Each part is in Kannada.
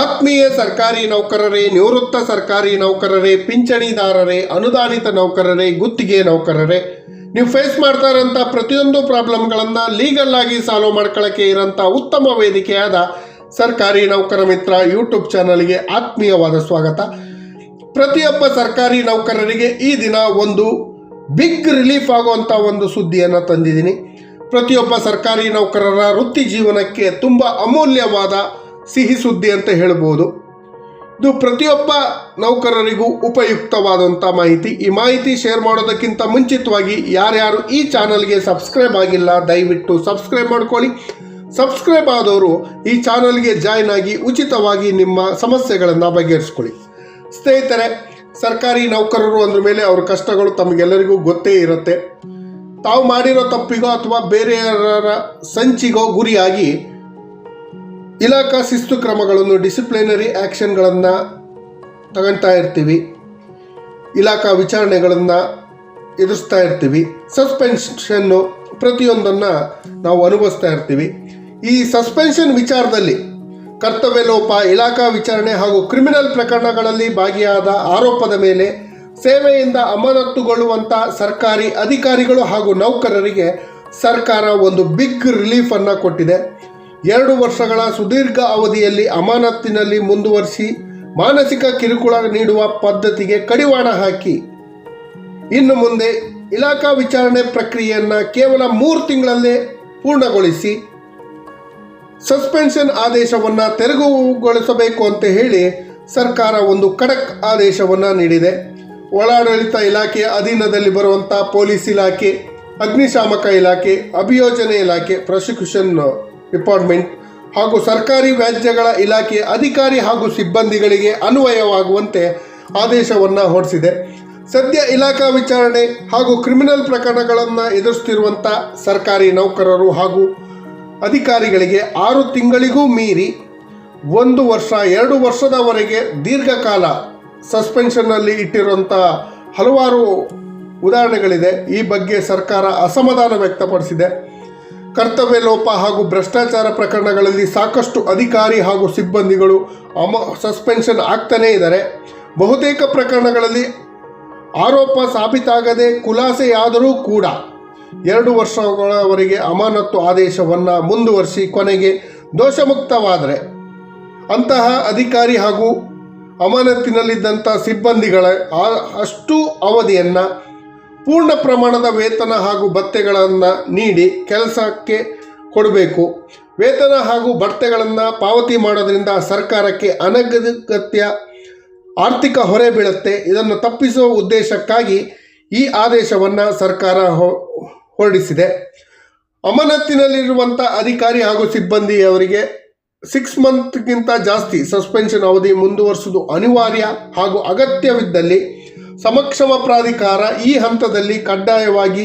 ಆತ್ಮೀಯ ಸರ್ಕಾರಿ ನೌಕರರೇ, ನಿವೃತ್ತ ಸರ್ಕಾರಿ ನೌಕರರೇ, ಪಿಂಚಣಿದಾರರೇ, ಅನುದಾನಿತ ನೌಕರರೇ, ಗುತ್ತಿಗೆ ನೌಕರರೇ, ನೀವು ಫೇಸ್ ಮಾಡ್ತಾ ಇರೋಂಥ ಪ್ರತಿಯೊಂದು ಪ್ರಾಬ್ಲಮ್ಗಳನ್ನು ಲೀಗಲ್ ಆಗಿ ಸಾಲ್ವ್ ಮಾಡ್ಕೊಳ್ಳೋಕ್ಕೆ ಇರೋಂಥ ಉತ್ತಮ ವೇದಿಕೆಯಾದ ಸರ್ಕಾರಿ ನೌಕರ ಮಿತ್ರ ಯೂಟ್ಯೂಬ್ ಚಾನಲ್ಗೆ ಆತ್ಮೀಯವಾದ ಸ್ವಾಗತ. ಪ್ರತಿಯೊಬ್ಬ ಸರ್ಕಾರಿ ನೌಕರರಿಗೆ ಈ ದಿನ ಒಂದು ಬಿಗ್ ರಿಲೀಫ್ ಆಗುವಂಥ ಒಂದು ಸುದ್ದಿಯನ್ನು ತಂದಿದ್ದೀನಿ. ಪ್ರತಿಯೊಬ್ಬ ಸರ್ಕಾರಿ ನೌಕರರ ವೃತ್ತಿ ಜೀವನಕ್ಕೆ ತುಂಬ ಅಮೂಲ್ಯವಾದ ಸಿಹಿ ಸುದ್ದಿ ಅಂತ ಹೇಳ್ಬೋದು. ಇದು ಪ್ರತಿಯೊಬ್ಬ ನೌಕರರಿಗೂ ಉಪಯುಕ್ತವಾದಂಥ ಮಾಹಿತಿ. ಈ ಮಾಹಿತಿ ಶೇರ್ ಮಾಡೋದಕ್ಕಿಂತ ಮುಂಚಿತವಾಗಿ ಯಾರ್ಯಾರು ಈ ಚಾನಲ್ಗೆ ಸಬ್ಸ್ಕ್ರೈಬ್ ಆಗಿಲ್ಲ, ದಯವಿಟ್ಟು ಸಬ್ಸ್ಕ್ರೈಬ್ ಮಾಡ್ಕೊಳ್ಳಿ. ಸಬ್ಸ್ಕ್ರೈಬ್ ಆದವರು ಈ ಚಾನಲ್ಗೆ ಜಾಯ್ನ್ ಆಗಿ ಉಚಿತವಾಗಿ ನಿಮ್ಮ ಸಮಸ್ಯೆಗಳನ್ನು ಬಗೆಹರಿಸ್ಕೊಳ್ಳಿ. ಸ್ನೇಹಿತರೆ, ಸರ್ಕಾರಿ ನೌಕರರು ಅಂದ್ರ ಮೇಲೆ ಅವ್ರ ಕಷ್ಟಗಳು ತಮಗೆಲ್ಲರಿಗೂ ಗೊತ್ತೇ ಇರುತ್ತೆ. ತಾವು ಮಾಡಿರೋ ತಪ್ಪಿಗೋ ಅಥವಾ ಬೇರೆಯವರ ಸಂಚಿಗೋ ಗುರಿಯಾಗಿ ಇಲಾಖಾ ಶಿಸ್ತು ಕ್ರಮಗಳನ್ನು ಡಿಸಿಪ್ಲಿನರಿ ಆ್ಯಕ್ಷನ್ಗಳನ್ನು ತಗೊಳ್ತಾ ಇರ್ತೀವಿ. ಇಲಾಖಾ ವಿಚಾರಣೆಗಳನ್ನು ಎದುರಿಸ್ತಾ ಇರ್ತೀವಿ. ಸಸ್ಪೆನ್ಷನ್ನು ಪ್ರತಿಯೊಂದನ್ನು ನಾವು ಅನುಭವಿಸ್ತಾ ಇರ್ತೀವಿ. ಈ ಸಸ್ಪೆನ್ಷನ್ ವಿಚಾರದಲ್ಲಿ ಕರ್ತವ್ಯ ಲೋಪ ಇಲಾಖಾ ವಿಚಾರಣೆ ಹಾಗೂ ಕ್ರಿಮಿನಲ್ ಪ್ರಕರಣಗಳಲ್ಲಿ ಭಾಗಿಯಾದ ಆರೋಪದ ಮೇಲೆ ಸೇವೆಯಿಂದ ಅಮಾನತ್ತುಗೊಳ್ಳುವಂಥ ಸರ್ಕಾರಿ ಅಧಿಕಾರಿಗಳು ಹಾಗೂ ನೌಕರರಿಗೆ ಸರ್ಕಾರ ಒಂದು ಬಿಗ್ ರಿಲೀಫನ್ನು ಕೊಟ್ಟಿದೆ. ಎರಡು ವರ್ಷಗಳ ಸುದೀರ್ಘ ಅವಧಿಯಲ್ಲಿ ಅಮಾನತ್ತಿನಲ್ಲಿ ಮುಂದುವರಿಸಿ ಮಾನಸಿಕ ಕಿರುಕುಳ ನೀಡುವ ಪದ್ಧತಿಗೆ ಕಡಿವಾಣ ಹಾಕಿ. ಇನ್ನು ಮುಂದೆ ಇಲಾಖಾ ವಿಚಾರಣೆ ಪ್ರಕ್ರಿಯೆಯನ್ನು ಕೇವಲ ಮೂರು ತಿಂಗಳಲ್ಲೇ ಪೂರ್ಣಗೊಳಿಸಿ ಸಸ್ಪೆನ್ಷನ್ ಆದೇಶವನ್ನು ತೆರವುಗೊಳಿಸಬೇಕು ಅಂತ ಹೇಳಿ ಸರ್ಕಾರ ಒಂದು ಖಡಕ್ ಆದೇಶವನ್ನು ನೀಡಿದೆ. ಒಳಾಡಳಿತ ಇಲಾಖೆಯ ಅಧೀನದಲ್ಲಿ ಬರುವಂಥ ಪೊಲೀಸ್ ಇಲಾಖೆ, ಅಗ್ನಿಶಾಮಕ ಇಲಾಖೆ, ಅಭಿಯೋಜನೆ ಇಲಾಖೆ ಪ್ರಾಸಿಕ್ಯೂಷನ್ ಡಿಪಾರ್ಟ್ಮೆಂಟ್ ಹಾಗೂ ಸರ್ಕಾರಿ ವ್ಯಾಜ್ಯಗಳ ಇಲಾಖೆ ಅಧಿಕಾರಿ ಹಾಗೂ ಸಿಬ್ಬಂದಿಗಳಿಗೆ ಅನ್ವಯವಾಗುವಂತೆ ಆದೇಶವನ್ನು ಹೊರಡಿಸಿದೆ. ಸದ್ಯ ಇಲಾಖಾ ವಿಚಾರಣೆ ಹಾಗೂ ಕ್ರಿಮಿನಲ್ ಪ್ರಕರಣಗಳನ್ನು ಎದುರಿಸುತ್ತಿರುವಂಥ ಸರ್ಕಾರಿ ನೌಕರರು ಹಾಗೂ ಅಧಿಕಾರಿಗಳಿಗೆ ಆರು ತಿಂಗಳಿಗೂ ಮೀರಿ ಒಂದು ವರ್ಷ, ಎರಡು ವರ್ಷದವರೆಗೆ ದೀರ್ಘಕಾಲ ಸಸ್ಪೆನ್ಷನ್ನಲ್ಲಿ ಇಟ್ಟಿರುವಂಥ ಹಲವಾರು ಉದಾಹರಣೆಗಳಿದೆ. ಈ ಬಗ್ಗೆ ಸರ್ಕಾರ ಅಸಮಾಧಾನ ವ್ಯಕ್ತಪಡಿಸಿದೆ. ಕರ್ತವ್ಯ ಲೋಪ ಹಾಗೂ ಭ್ರಷ್ಟಾಚಾರ ಪ್ರಕರಣಗಳಲ್ಲಿ ಸಾಕಷ್ಟು ಅಧಿಕಾರಿ ಹಾಗೂ ಸಿಬ್ಬಂದಿಗಳು ಅಮ, ಸಸ್ಪೆನ್ಷನ್ ಆಗ್ತಾನೇ ಇದ್ದಾರೆ. ಬಹುತೇಕ ಪ್ರಕರಣಗಳಲ್ಲಿ ಆರೋಪ ಸಾಬೀತಾಗದೆ ಖುಲಾಸೆಯಾದರೂ ಕೂಡ ಎರಡು ವರ್ಷಗಳವರೆಗೆ ಅಮಾನತ್ತು ಆದೇಶವನ್ನು ಮುಂದುವರಿಸಿ ಕೊನೆಗೆ ದೋಷಮುಕ್ತವಾದರೆ ಅಂತಹ ಅಧಿಕಾರಿ ಹಾಗೂ ಅಮಾನತ್ತಿನಲ್ಲಿದ್ದಂಥ ಸಿಬ್ಬಂದಿಗಳ ಅಷ್ಟು ಅವಧಿಯನ್ನು ಪೂರ್ಣ ಪ್ರಮಾಣದ ವೇತನ ಹಾಗೂ ಭತ್ತೆಗಳನ್ನು ನೀಡಿ ಕೆಲಸಕ್ಕೆ ಕೊಡಬೇಕು. ವೇತನ ಹಾಗೂ ಭತ್ಯೆಗಳನ್ನು ಪಾವತಿ ಮಾಡೋದ್ರಿಂದ ಸರ್ಕಾರಕ್ಕೆ ಅನಗತ್ಯ ಆರ್ಥಿಕ ಹೊರೆ ಬೀಳುತ್ತೆ. ಇದನ್ನು ತಪ್ಪಿಸುವ ಉದ್ದೇಶಕ್ಕಾಗಿ ಈ ಆದೇಶವನ್ನು ಸರ್ಕಾರ ಹೊರಡಿಸಿದೆ. ಅಮಾನತ್ತಿನಲ್ಲಿರುವಂಥ ಅಧಿಕಾರಿ ಹಾಗೂ ಸಿಬ್ಬಂದಿಯವರಿಗೆ ಸಿಕ್ಸ್ ಮಂತ್ಗಿಂತ ಜಾಸ್ತಿ ಸಸ್ಪೆನ್ಷನ್ ಅವಧಿ ಮುಂದುವರಿಸುವುದು ಅನಿವಾರ್ಯ ಹಾಗೂ ಅಗತ್ಯವಿದ್ದಲ್ಲಿ ಸಮಕ್ಷಮ ಪ್ರಾಧಿಕಾರ ಈ ಹಂತದಲ್ಲಿ ಕಡ್ಡಾಯವಾಗಿ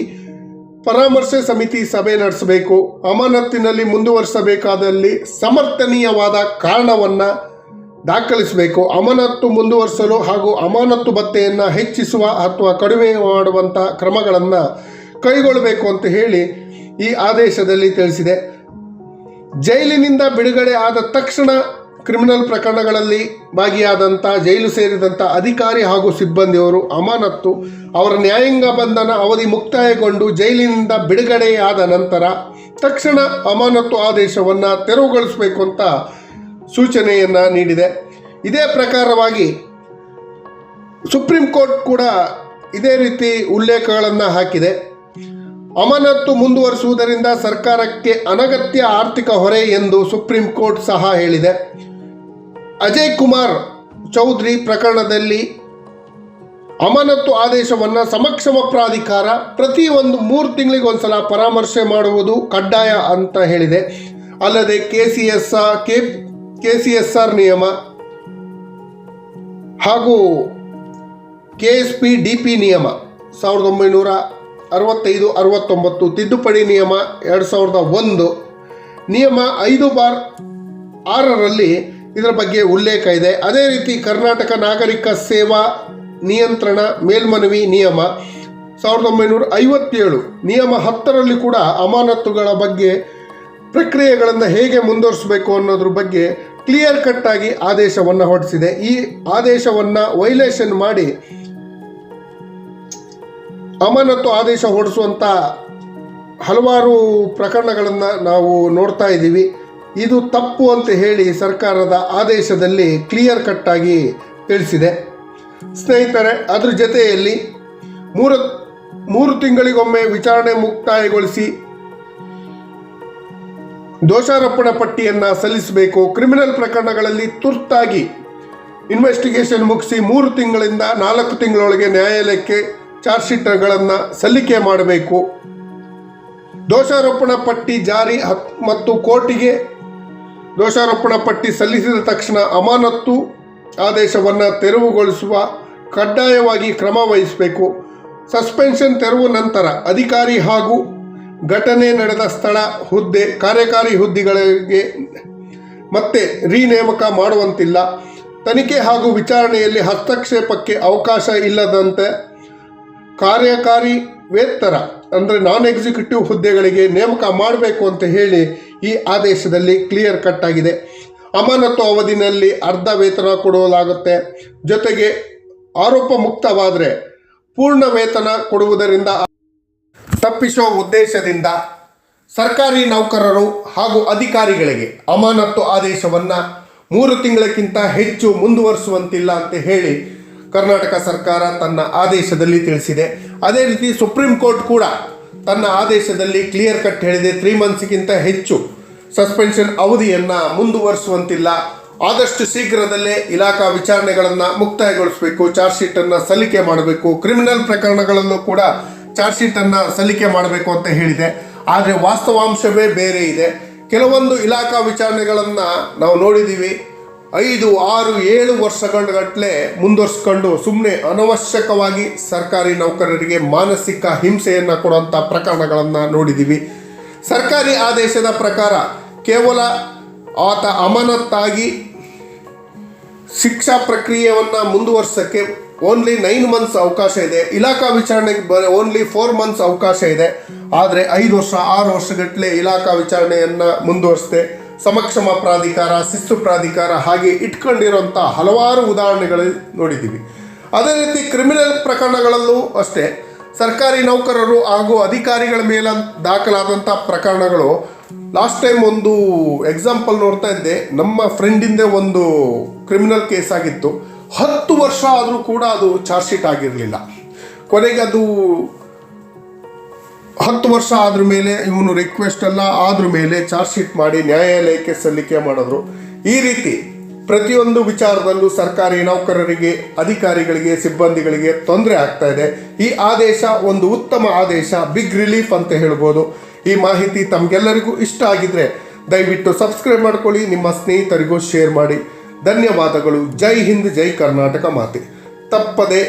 ಪರಾಮರ್ಶೆ ಸಮಿತಿ ಸಭೆ ನಡೆಸಬೇಕು. ಅಮಾನತ್ತಿನಲ್ಲಿ ಮುಂದುವರಿಸಬೇಕಾದಲ್ಲಿ ಸಮರ್ಥನೀಯವಾದ ಕಾರಣವನ್ನು ದಾಖಲಿಸಬೇಕು. ಅಮಾನತ್ತು ಮುಂದುವರಿಸಲು ಹಾಗೂ ಅಮಾನತ್ತು ಭತ್ತೆಯನ್ನು ಹೆಚ್ಚಿಸುವ ಅಥವಾ ಕಡಿಮೆ ಮಾಡುವಂಥ ಕ್ರಮಗಳನ್ನು ಕೈಗೊಳ್ಳಬೇಕು ಅಂತ ಹೇಳಿ ಈ ಆದೇಶದಲ್ಲಿ ತಿಳಿಸಿದೆ. ಜೈಲಿನಿಂದ ಬಿಡುಗಡೆ ಆದ ತಕ್ಷಣ ಕ್ರಿಮಿನಲ್ ಪ್ರಕರಣಗಳಲ್ಲಿ ಭಾಗಿಯಾದಂಥ ಜೈಲು ಸೇರಿದಂಥ ಅಧಿಕಾರಿ ಹಾಗೂ ಸಿಬ್ಬಂದಿಯವರು ಅಮಾನತ್ತು, ಅವರ ನ್ಯಾಯಾಂಗ ಬಂಧನ ಅವಧಿ ಮುಕ್ತಾಯಗೊಂಡು ಜೈಲಿನಿಂದ ಬಿಡುಗಡೆಯಾದ ನಂತರ ತಕ್ಷಣ ಅಮಾನತ್ತು ಆದೇಶವನ್ನು ತೆರವುಗೊಳಿಸಬೇಕು ಅಂತ ಸೂಚನೆಯನ್ನು ನೀಡಿದೆ. ಇದೇ ಪ್ರಕಾರವಾಗಿ ಸುಪ್ರೀಂ ಕೋರ್ಟ್ ಕೂಡ ಇದೇ ರೀತಿ ಉಲ್ಲೇಖಗಳನ್ನು ಹಾಕಿದೆ. ಅಮಾನತ್ತು ಮುಂದುವರಿಸುವುದರಿಂದ ಸರ್ಕಾರಕ್ಕೆ ಅನಗತ್ಯ ಆರ್ಥಿಕ ಹೊರೆ ಎಂದು ಸುಪ್ರೀಂ ಕೋರ್ಟ್ ಸಹ ಹೇಳಿದೆ. ಅಜಯ್ ಕುಮಾರ್ ಚೌಧರಿ ಪ್ರಕರಣದಲ್ಲಿ ಅಮಾನತ್ತು ಆದೇಶವನ್ನು ಸಮಕ್ಷಮ ಪ್ರಾಧಿಕಾರ ಪ್ರತಿ ಒಂದು ಮೂರು ತಿಂಗಳಿಗೊಂದ್ಸಲ ಪರಾಮರ್ಶೆ ಮಾಡುವುದು ಕಡ್ಡಾಯ ಅಂತ ಹೇಳಿದೆ. ಅಲ್ಲದೆ K C S R K K C S R ನಿಯಮ ಹಾಗೂ K S P D P ನಿಯಮ ಸಾವಿರದ ಒಂಬೈನೂರ ಅರವತ್ತೈದು, ಅರವತ್ತೊಂಬತ್ತು, ತಿದ್ದುಪಡಿ ನಿಯಮ ಎರಡು ಸಾವಿರದ ಒಂದು, ನಿಯಮ ಐದು ಬಾರ್ ಆರರಲ್ಲಿ ಇದರ ಬಗ್ಗೆ ಉಲ್ಲೇಖ ಇದೆ. ಅದೇ ರೀತಿ ಕರ್ನಾಟಕ ನಾಗರಿಕ ಸೇವಾ ನಿಯಂತ್ರಣ ಮೇಲ್ಮನವಿ ನಿಯಮ ಸಾವಿರದ ಒಂಬೈನೂರ ಐವತ್ತೇಳು ನಿಯಮ ಹತ್ತರಲ್ಲಿ ಕೂಡ ಅಮಾನತ್ತುಗಳ ಬಗ್ಗೆ ಪ್ರಕ್ರಿಯೆಗಳನ್ನು ಹೇಗೆ ಮುಂದುವರಿಸಬೇಕು ಅನ್ನೋದ್ರ ಬಗ್ಗೆ ಕ್ಲಿಯರ್ ಕಟ್ ಆಗಿ ಆದೇಶವನ್ನು ಹೊರಡಿಸಿದೆ. ಈ ಆದೇಶವನ್ನು ವೈಲೇಷನ್ ಮಾಡಿ ಅಮಾನತ್ತು ಆದೇಶ ಹೊರಡಿಸುವಂಥ ಹಲವಾರು ಪ್ರಕರಣಗಳನ್ನು ನಾವು ನೋಡ್ತಾ ಇದ್ದೀವಿ. ಇದು ತಪ್ಪು ಅಂತ ಹೇಳಿ ಸರ್ಕಾರದ ಆದೇಶದಲ್ಲಿ ಕ್ಲಿಯರ್ ಕಟ್ ಆಗಿ ತಿಳಿಸಿದೆ. ಸ್ನೇಹಿತರೆ, ಅದ್ರ ಜೊತೆಯಲ್ಲಿ ಮೂರು ಮೂರು ತಿಂಗಳಿಗೊಮ್ಮೆ ವಿಚಾರಣೆ ಮುಕ್ತಾಯಗೊಳಿಸಿ ದೋಷಾರೋಪಣ ಪಟ್ಟಿಯನ್ನು ಸಲ್ಲಿಸಬೇಕು. ಕ್ರಿಮಿನಲ್ ಪ್ರಕರಣಗಳಲ್ಲಿ ತುರ್ತಾಗಿ ಇನ್ವೆಸ್ಟಿಗೇಷನ್ ಮುಗಿಸಿ ಮೂರು ತಿಂಗಳಿಂದ ನಾಲ್ಕು ತಿಂಗಳೊಳಗೆ ನ್ಯಾಯಾಲಯಕ್ಕೆ ಚಾರ್ಜ್ ಶೀಟ್ಗಳನ್ನು ಸಲ್ಲಿಕೆ ಮಾಡಬೇಕು. ದೋಷಾರೋಪಣ ಪಟ್ಟಿ ಜಾರಿ ಮತ್ತು ಕೋರ್ಟಿಗೆ ದೋಷಾರೋಪಣಾ ಪಟ್ಟಿ ಸಲ್ಲಿಸಿದ ತಕ್ಷಣ ಅಮಾನತ್ತು ಆದೇಶವನ್ನು ತೆರವುಗೊಳಿಸುವ ಕಡ್ಡಾಯವಾಗಿ ಕ್ರಮ ವಹಿಸಬೇಕು. ಸಸ್ಪೆನ್ಷನ್ ತೆರವು ನಂತರ ಅಧಿಕಾರಿ ಹಾಗೂ ಘಟನೆ ನಡೆದ ಸ್ಥಳ ಹುದ್ದೆ, ಕಾರ್ಯಕಾರಿ ಹುದ್ದೆಗಳಿಗೆ ಮತ್ತೆ ರೀನೇಮಕ ಮಾಡುವಂತಿಲ್ಲ. ತನಿಖೆ ಹಾಗೂ ವಿಚಾರಣೆಯಲ್ಲಿ ಹಸ್ತಕ್ಷೇಪಕ್ಕೆ ಅವಕಾಶ ಇಲ್ಲದಂತೆ ಕಾರ್ಯಕಾರಿ ವೇತ್ತರ, ಅಂದರೆ ನಾನ್ ಎಕ್ಸಿಕ್ಯೂಟಿವ್ ಹುದ್ದೆಗಳಿಗೆ ನೇಮಕ ಮಾಡಬೇಕು ಅಂತ ಹೇಳಿ ಈ ಆದೇಶದಲ್ಲಿ ಕ್ಲಿಯರ್ ಕಟ್ ಆಗಿದೆ. ಅಮಾನತು ಅವಧಿನಲ್ಲಿ ಅರ್ಧ ವೇತನ ಕೊಡಲಾಗುತ್ತೆ. ಜೊತೆಗೆ ಆರೋಪ ಮುಕ್ತವಾದರೆ ಪೂರ್ಣ ವೇತನ ಕೊಡುವುದರಿಂದ ತಪ್ಪಿಸುವ ಉದ್ದೇಶದಿಂದ ಸರ್ಕಾರಿ ನೌಕರರು ಹಾಗೂ ಅಧಿಕಾರಿಗಳಿಗೆ ಅಮಾನತ್ತು ಆದೇಶವನ್ನು ಮೂರು ತಿಂಗಳಕ್ಕಿಂತ ಹೆಚ್ಚು ಮುಂದುವರಿಸುವಂತಿಲ್ಲ ಅಂತ ಹೇಳಿ ಕರ್ನಾಟಕ ಸರ್ಕಾರ ತನ್ನ ಆದೇಶದಲ್ಲಿ ತಿಳಿಸಿದೆ. ಅದೇ ರೀತಿ ಸುಪ್ರೀಂ ಕೋರ್ಟ್ ಕೂಡ ತನ್ನ ಆದೇಶದಲ್ಲಿ ಕ್ಲಿಯರ್ ಕಟ್ ಹೇಳಿದೆ. ತ್ರೀ ಮಂತ್ಸ್ಗಿಂತ ಹೆಚ್ಚು ಸಸ್ಪೆನ್ಷನ್ ಅವಧಿಯನ್ನು ಮುಂದುವರಿಸುವಂತಿಲ್ಲ. ಆದಷ್ಟು ಶೀಘ್ರದಲ್ಲೇ ಇಲಾಖಾ ವಿಚಾರಣೆಗಳನ್ನು ಮುಕ್ತಾಯಗೊಳಿಸಬೇಕು. ಚಾರ್ಜ್ ಶೀಟನ್ನು ಸಲ್ಲಿಕೆ ಮಾಡಬೇಕು. ಕ್ರಿಮಿನಲ್ ಪ್ರಕರಣಗಳಲ್ಲೂ ಕೂಡ ಚಾರ್ಜ್ ಶೀಟನ್ನು ಸಲ್ಲಿಕೆ ಮಾಡಬೇಕು ಅಂತ ಹೇಳಿದೆ. ಆದರೆ ವಾಸ್ತವಾಂಶವೇ ಬೇರೆ ಇದೆ. ಕೆಲವೊಂದು ಇಲಾಖಾ ವಿಚಾರಣೆಗಳನ್ನು ನಾವು ನೋಡಿದ್ದೀವಿ ಐದು, ಆರು, ಏಳು ವರ್ಷಗಳ ಗಟ್ಟಲೆ ಮುಂದುವರ್ಸ್ಕೊಂಡು ಸುಮ್ಮನೆ ಅನವಶ್ಯಕವಾಗಿ ಸರ್ಕಾರಿ ನೌಕರರಿಗೆ ಮಾನಸಿಕ ಹಿಂಸೆಯನ್ನು ಕೊಡುವಂಥ ಪ್ರಕರಣಗಳನ್ನು ನೋಡಿದ್ದೀವಿ ಸರ್ಕಾರಿ ಆದೇಶದ ಪ್ರಕಾರ ಕೇವಲ ಆತ ಅಮಾನತ್ತಾಗಿ ಶಿಕ್ಷಾ ಪ್ರಕ್ರಿಯೆಯನ್ನು ಮುಂದುವರ್ಸೋಕ್ಕೆ ಓನ್ಲಿ ನೈನ್ ಮಂತ್ಸ್ ಅವಕಾಶ ಇದೆ. ಇಲಾಖಾ ವಿಚಾರಣೆಗೆ ಬ ಓನ್ಲಿ ಫೋರ್ ಮಂತ್ಸ್ ಅವಕಾಶ ಇದೆ. ಆದರೆ ಐದು ವರ್ಷ, ಆರು ವರ್ಷಗಟ್ಟಲೆ ಇಲಾಖಾ ವಿಚಾರಣೆಯನ್ನು ಮುಂದುವರಿಸದೆ. ಸಮಕ್ಷಮ ಪ್ರಾಧಿಕಾರ, ಶಿಸ್ತು ಪ್ರಾಧಿಕಾರ ಹಾಗೆ ಇಟ್ಕೊಂಡಿರುವಂಥ ಹಲವಾರು ಉದಾಹರಣೆಗಳು ನೋಡಿದ್ದೀವಿ. ಅದೇ ರೀತಿ ಕ್ರಿಮಿನಲ್ ಪ್ರಕರಣಗಳಲ್ಲೂ ಅಷ್ಟೇ, ಸರ್ಕಾರಿ ನೌಕರರು ಹಾಗೂ ಅಧಿಕಾರಿಗಳ ಮೇಲೆ ದಾಖಲಾದಂಥ ಪ್ರಕರಣಗಳು, ಲಾಸ್ಟ್ ಟೈಮ್ ಒಂದು ಎಕ್ಸಾಂಪಲ್ ನೋಡ್ತಾ ಇದ್ದೆ, ನಮ್ಮ ಫ್ರೆಂಡಿಂದ ಒಂದು ಕ್ರಿಮಿನಲ್ ಕೇಸ್ ಆಗಿತ್ತು. ಹತ್ತು ವರ್ಷ ಆದರೂ ಕೂಡ ಅದು ಚಾರ್ಜ್ ಶೀಟ್ ಆಗಿರಲಿಲ್ಲ. ಕೊನೆಗೆ ಅದು ಹತ್ತು ವರ್ಷ ಆದ್ರ ಮೇಲೆ ಇವನು ರಿಕ್ವೆಸ್ಟ್ ಎಲ್ಲ ಆದ್ರ ಮೇಲೆ ಚಾರ್ಜ್ ಶೀಟ್ ಮಾಡಿ ನ್ಯಾಯಾಲಯಕ್ಕೆ ಸಲ್ಲಿಕೆ ಮಾಡಿದ್ರು. ಈ ರೀತಿ ಪ್ರತಿಯೊಂದು ವಿಚಾರದಲ್ಲೂ ಸರ್ಕಾರಿ ನೌಕರರಿಗೆ, ಅಧಿಕಾರಿಗಳಿಗೆ, ಸಿಬ್ಬಂದಿಗಳಿಗೆ ತೊಂದರೆ ಆಗ್ತಾ ಇದೆ. ಈ ಆದೇಶ ಒಂದು ಉತ್ತಮ ಆದೇಶ ಬಿಗ್ ರಿಲೀಫ್ ಅಂತ ಹೇಳ್ಬೋದು. ಈ ಮಾಹಿತಿ ತಮಗೆಲ್ಲರಿಗೂ ಇಷ್ಟ ಆಗಿದ್ರೆ ದಯವಿಟ್ಟು ಸಬ್ಸ್ಕ್ರೈಬ್ ಮಾಡ್ಕೊಳ್ಳಿ, ನಿಮ್ಮ ಸ್ನೇಹಿತರಿಗೂ ಶೇರ್ ಮಾಡಿ. ಧನ್ಯವಾದಗಳು. ಜೈ ಹಿಂದ್, ಜೈ ಕರ್ನಾಟಕ ಮಾತೆ. ತಪ್ಪದೆ